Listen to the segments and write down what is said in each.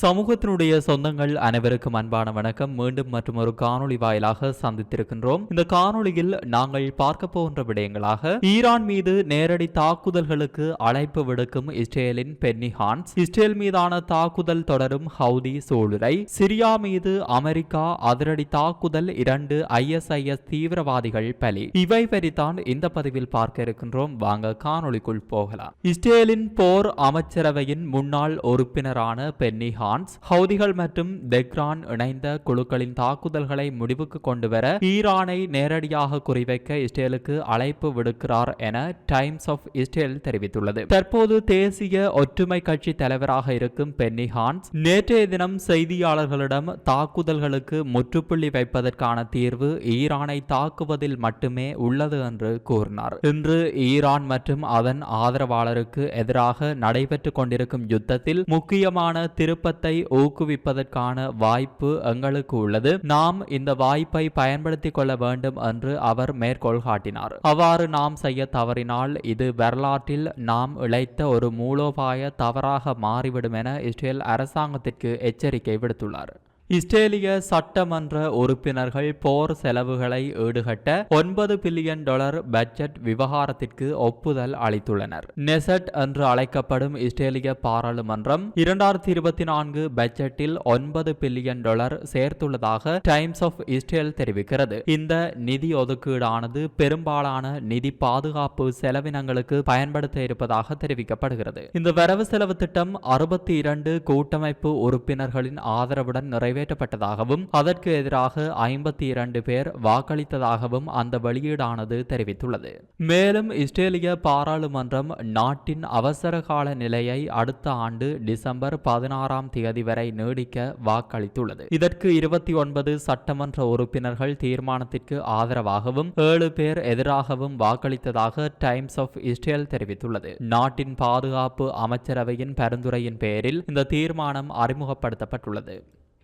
சமூகத்தினுடைய சொந்தங்கள் அனைவருக்கும் அன்பான வணக்கம். மீண்டும் மற்றும் ஒரு காணொளி வாயிலாக சந்தித்திருக்கின்றோம். இந்த காணொளியில் நாங்கள் பார்க்க போகின்ற விடயங்களாக ஈரான் மீது நேரடி தாக்குதல்களுக்கு அழைப்பு விடுக்கும் இஸ்ரேலின் பென்னி ஹான்ஸ் இஸ்ரேல் மீதான தாக்குதல் தொடரும் ஹவுதி சூளுரை சிரியா மீது அமெரிக்கா அதிரடி தாக்குதல் இரண்டு ஐஎஸ்ஐஎஸ் தீவிரவாதிகள் பலி. இவை வரித்தான் இந்த பதிவில் பார்க்க இருக்கின்றோம். வாங்க காணொளிக்குள் போகலாம். இஸ்ரேலின் போர் அமைச்சரவையின் முன்னாள் உறுப்பினரான பென்னி ஹான்ஸ் ஹவுதிகள் மற்றும் தெக்ரான் இணைந்த குழுக்களின் தாக்குதல்களை முடிவுக்கு கொண்டுவர ஈரானை நேரடியாக குறிவைக்க இஸ்ரேலுக்கு அழைப்பு விடுக்கிறார் என டைம்ஸ் ஆஃப் இஸ்ரேல் தெரிவித்துள்ளது. தற்போது தேசிய ஒற்றுமை கட்சி தலைவராக இருக்கும் பென்னி ஹான்ஸ் நேற்றைய தினம் செய்தியாளர்களிடம் தாக்குதல்களுக்கு முற்றுப்புள்ளி வைப்பதற்கான தீர்வு ஈரானை தாக்குவதில் மட்டுமே உள்ளது என்று கூறினார். இன்று ஈரான் மற்றும் அதன் ஆதரவாளருக்கு எதிராக நடைபெற்றுக் கொண்டிருக்கும் யுத்தத்தில் முக்கியமான திருப்பத்தை ஊக்குவிப்பதற்கான வாய்ப்பு எங்களுக்கு உள்ளது. நாம் இந்த வாய்ப்பை பயன்படுத்திக் கொள்ள வேண்டும் என்று அவர் மேற்கோள் காட்டினார். அவ்வாறு நாம் செய்ய தவறினால் இது வரலாற்றில் நாம் இழைத்த ஒரு மூலோபாய தவறாக மாறிவிடும் என இஸ்ரேல் அரசாங்கத்திற்கு எச்சரிக்கை விடுத்துள்ளார். இஸ்ரேலிய சட்டமன்ற உறுப்பினர்கள் போர் செலவுகளை ஈடுகட்ட ஒன்பது பில்லியன் டாலர் பட்ஜெட் விவகாரத்திற்கு ஒப்புதல் அளித்துள்ளனர். நெசட் என்று அழைக்கப்படும் இஸ்ரேலிய பாராளுமன்றம் இரண்டாயிரத்தி இருபத்தி நான்கு பட்ஜெட்டில் ஒன்பது பில்லியன் டாலர் சேர்த்துள்ளதாக டைம்ஸ் ஆஃப் இஸ்ரேல் தெரிவிக்கிறது. இந்த நிதி ஒதுக்கீடானது பெரும்பாலான நிதி பாதுகாப்பு செலவினங்களுக்கு பயன்படுத்த இருப்பதாக தெரிவிக்கப்படுகிறது. இந்த வரவு செலவு திட்டம் அறுபத்தி இரண்டு கூட்டமைப்பு உறுப்பினர்களின் ஆதரவுடன் நிறைவு நிறைவேற்றப்பட்டதாகவும் அதற்கு எதிராக ஐம்பத்தி இரண்டு பேர் வாக்களித்ததாகவும் அந்த வெளியீடானது தெரிவித்துள்ளது. மேலும் இஸ்ரேலிய பாராளுமன்றம் நாட்டின் அவசர கால நிலையை அடுத்த ஆண்டு டிசம்பர் பதினாறாம் தேதி வரை நீடிக்க வாக்களித்துள்ளது. இதற்கு இருபத்தி ஒன்பது சட்டமன்ற உறுப்பினர்கள் தீர்மானத்திற்கு ஆதரவாகவும் ஏழு பேர் எதிராகவும் வாக்களித்ததாக டைம்ஸ் ஆஃப் இஸ்ரேல் தெரிவித்துள்ளது. நாட்டின் பாதுகாப்பு அமைச்சரவையின் பரிந்துரையின் பேரில் இந்த தீர்மானம் அறிமுகப்படுத்தப்பட்டுள்ளது.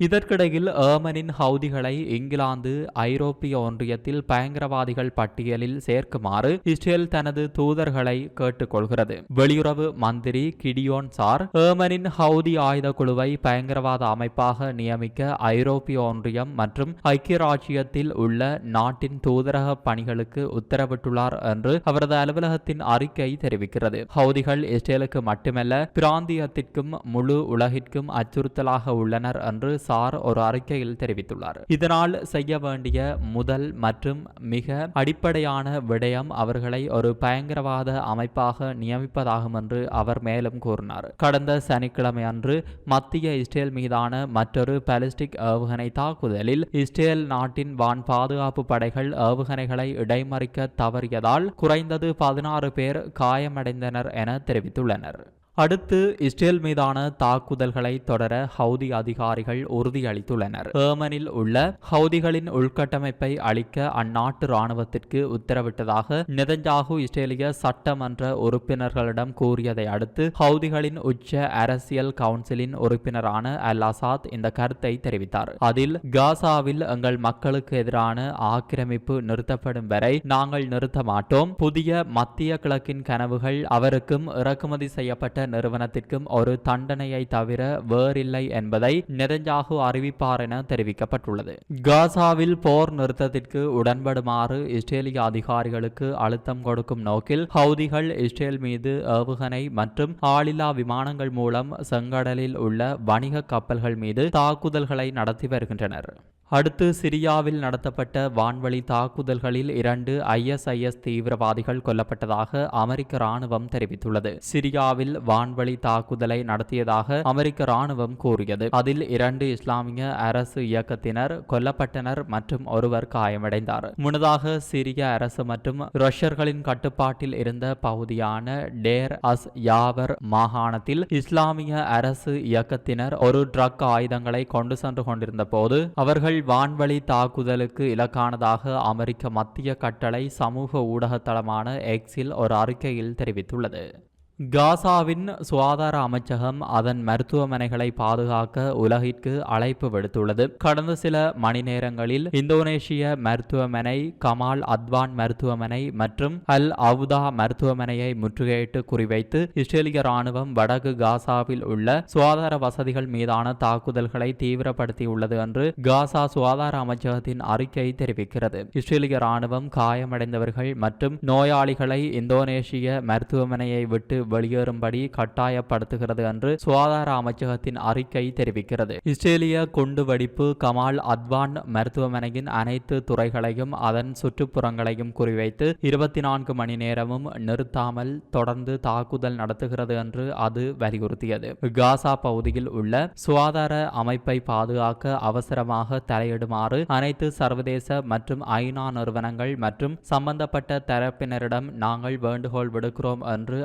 இதற்கிடையில் ஏமனின் ஹவுதிகளை இங்கிலாந்து ஐரோப்பிய ஒன்றியத்தில் பயங்கரவாதிகள் பட்டியலில் சேர்க்குமாறு இஸ்ரேல் தனது தூதர்களை கேட்டுக்கொள்கிறது. வெளியுறவு மந்திரி கிடியோன் சார் ஏமனின் ஹவுதி ஆயுத குழுவை பயங்கரவாத அமைப்பாக நியமிக்க ஐரோப்பிய ஒன்றியம் மற்றும் ஐக்கிய ராஜ்யத்தில் உள்ள நாட்டின் தூதரக பணிகளுக்கு உத்தரவிட்டுள்ளார் என்று அவரது அலுவலகத்தின் அறிக்கை தெரிவிக்கிறது. ஹவுதிகள் இஸ்ரேலுக்கு மட்டுமல்ல பிராந்தியத்திற்கும் முழு உலகிற்கும் அச்சுறுத்தலாக உள்ளனர் என்று சார் ஒரு அறிக்கையில் தெரிவித்துள்ளார். இதனால் செய்ய வேண்டிய முதல் மற்றும் மிக அடிப்படையான விடயம் அவர்களை ஒரு பயங்கரவாத அமைப்பாக நியமிப்பதாகும் என்று அவர் மேலும் கூறினார். கடந்த சனிக்கிழமை அன்று மத்திய இஸ்ரேல் மீதான மற்றொரு பாலிஸ்டிக் ஏவுகணை தாக்குதலில் இஸ்ரேல் நாட்டின் வான் பாதுகாப்பு படைகள் ஏவுகணைகளை இடைமறிக்க தவறியதால் குறைந்தது பதினாறு பேர் காயமடைந்தனர் என தெரிவித்துள்ளனர். அடுத்து இஸ்ரேல் மீதான தாக்குதல்களை தொடர ஹவுதி அதிகாரிகள் உறுதியளித்துள்ளனர். ஏமனில் உள்ள ஹவுதிகளின் உள்கட்டமைப்பை அளிக்க அந்நாட்டு ராணுவத்திற்கு உத்தரவிட்டதாக நெதஞ்சாகு இஸ்ரேலிய சட்டமன்ற உறுப்பினர்களிடம் கூறியதை அடுத்து ஹவுதிகளின் உச்ச அரசியல் கவுன்சிலின் உறுப்பினரான அல் அசாத் இந்த கருத்தை தெரிவித்தார். அதில் காசாவில் எங்கள் மக்களுக்கு எதிரான ஆக்கிரமிப்பு நிறுத்தப்படும் வரை நாங்கள் நிறுத்த மாட்டோம். புதிய மத்திய கிழக்கின் கனவுகள் அவருக்கும் இறக்குமதி செய்யப்பட்ட நிறுவனத்திற்கும் ஒரு தண்டனையை தவிர வேறில்லை என்பதை நெதஞ்சாகு அறிவிப்பார் என தெரிவிக்கப்பட்டுள்ளது. காசாவில் போர் நிறுத்தத்திற்கு உடன்படுமாறு இஸ்ரேலிய அதிகாரிகளுக்கு அழுத்தம் கொடுக்கும் நோக்கில் ஹவுதிகள் இஸ்ரேல் மீது ஏவுகணை மற்றும் ஆளில்லா விமானங்கள் மூலம் செங்கடலில் உள்ள வணிக கப்பல்கள் மீது தாக்குதல்களை நடத்தி வருகின்றனர். அடுத்து சிரியாவில் நடத்தப்பட்ட வான்வழி தாக்குதல்களில் இரண்டு ஐஎஸ்ஐஎஸ் தீவிரவாதிகள் கொல்லப்பட்டதாக அமெரிக்க ராணுவம் தெரிவித்துள்ளது. சிரியாவில் வான்வழி தாக்குதலை நடத்தியதாக அமெரிக்க ராணுவம் கூறியது. அதில் இரண்டு இஸ்லாமிய அரசு இயக்கத்தினர் கொல்லப்பட்டனர் மற்றும் ஒருவர் காயமடைந்தார். முன்னதாக சிரிய அரசு மற்றும் ரஷ்யர்களின் கட்டுப்பாட்டில் இருந்த பகுதியான டேர் அஸ் யாவர் மாகாணத்தில் இஸ்லாமிய அரசு இயக்கத்தினர் ஒரு ட்ரக் ஆயுதங்களை கொண்டு சென்று கொண்டிருந்த போது அவர்கள் வான்வழி தாக்குதலுக்கு இலக்கானதாக அமெரிக்க மத்திய கட்டளை சமூக ஊடக தளமான எக்ஸில் ஒரு அறிக்கையில் தெரிவித்துள்ளது. காசாவின் சுகாதார அமைச்சகம் அதன் மருத்துவமனைகளை பாதுகாக்க உலகிற்கு அழைப்பு விடுத்துள்ளது. கடந்த சில மணி நேரங்களில் இந்தோனேஷிய மருத்துவமனை கமால் அத்வான் மருத்துவமனை மற்றும் அல் அவுதா மருத்துவமனையை முற்றுகையிட்டு குறிவைத்து இஸ்ரேலிய ராணுவம் வடக்கு காசாவில் உள்ள சுகாதார வசதிகள் மீதான தாக்குதல்களை தீவிரப்படுத்தியுள்ளது என்று காசா சுகாதார அமைச்சகத்தின் அறிக்கை தெரிவிக்கிறது. இஸ்ரேலிய ராணுவம் காயமடைந்தவர்கள் மற்றும் நோயாளிகளை இந்தோனேஷிய மருத்துவமனையை விட்டு வெளியேறும்படி கட்டாயப்படுத்துகிறது என்று சுகாதார அமைச்சகத்தின் அறிக்கை தெரிவிக்கிறது. இஸ்ரேலிய குண்டு வெடிப்பு கமால் அத்வான் மருத்துவமனையின் அனைத்து துறைகளையும் அதன் சுற்றுப்புறங்களையும் குறிவைத்து இருபத்தி நான்கு மணி நேரமும் நிறுத்தாமல் தொடர்ந்து தாக்குதல் நடத்துகிறது என்று அது வலியுறுத்தியது. காசா பகுதியில் உள்ள சுகாதார அமைப்பை பாதுகாக்க அவசரமாக தலையிடுமாறு அனைத்து சர்வதேச மற்றும் ஐநா நிறுவனங்கள் மற்றும் சம்பந்தப்பட்ட தரப்பினரிடம் நாங்கள் வேண்டுகோள் விடுக்கிறோம் என்று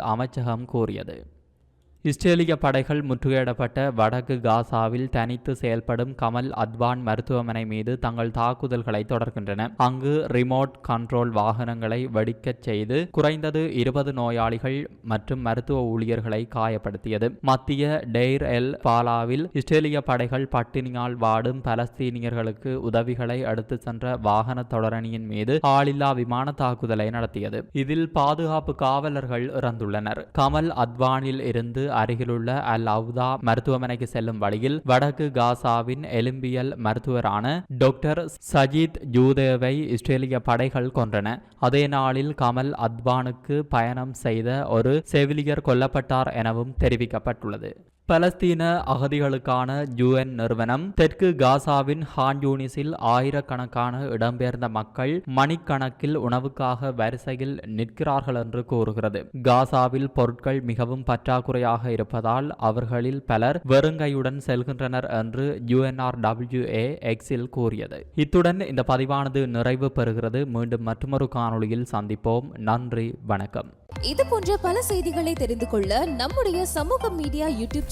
அமைச்சகம் கூறியது இஸ்ரேலிய படைகள் முற்றுகையிடப்பட்ட வடக்கு காசாவில் தனித்து செயல்படும் கமல் அத்வான் மருத்துவமனை மீது தங்கள் தாக்குதல்களை தொடர்கின்றன. அங்கு ரிமோட் கண்ட்ரோல் வாகனங்களை வெடிக்கச் செய்து குறைந்தது இருபது நோயாளிகள் மற்றும் மருத்துவ ஊழியர்களை காயப்படுத்தியது. மத்திய டெய்ர் எல் பாலாவில் இஸ்ரேலிய படைகள் பட்டினியால் வாடும் பலஸ்தீனியர்களுக்கு உதவிகளை அடுத்து சென்ற வாகன தொடரணியின் மீது ஆளில்லா விமான தாக்குதலை நடத்தியது. இதில் பாதுகாப்பு காவலர்கள் இறந்துள்ளனர். கமல் அத்வானில் இருந்து அருகிலுள்ள அல் அவுதா மருத்துவமனைக்கு செல்லும் வழியில் வடக்கு காசாவின் எலும்பியல் மருத்துவரான டாக்டர் சஜித் ஜூதேவை இஸ்ரேலிய படைகள் கொன்றன. அதே நாளில் கமல் அத்வானுக்கு பயணம் செய்த ஒரு செவிலியர் கொல்லப்பட்டார் எனவும் தெரிவிக்கப்பட்டுள்ளது. பலஸ்தீன அகதிகளுக்கான யுஎன் நிறுவனம் தெற்கு காசாவின் ஹான்யூனிஸில் ஆயிரக்கணக்கான இடம்பெயர்ந்த மக்கள் மணிக்கணக்கில் உணவுக்காக வரிசையில் நிற்கிறார்கள் என்று கூறுகிறது. காசாவில் பொருட்கள் மிகவும் பற்றாக்குறையாக இருப்பதால் அவர்களில் பலர் வெறுங்கையுடன் செல்கின்றனர் என்று யுஎன்ஆர்டபிள்யூஏ எக்ஸில் கூறியது. இத்துடன் இந்த பதிவானது நிறைவு பெறுகிறது. மீண்டும் மற்றொரு காணொளியில் சந்திப்போம். நன்றி வணக்கம். இது போன்ற பல செய்திகளை தெரிந்து கொள்ள நம்முடைய சமூக மீடியா யூடியூப்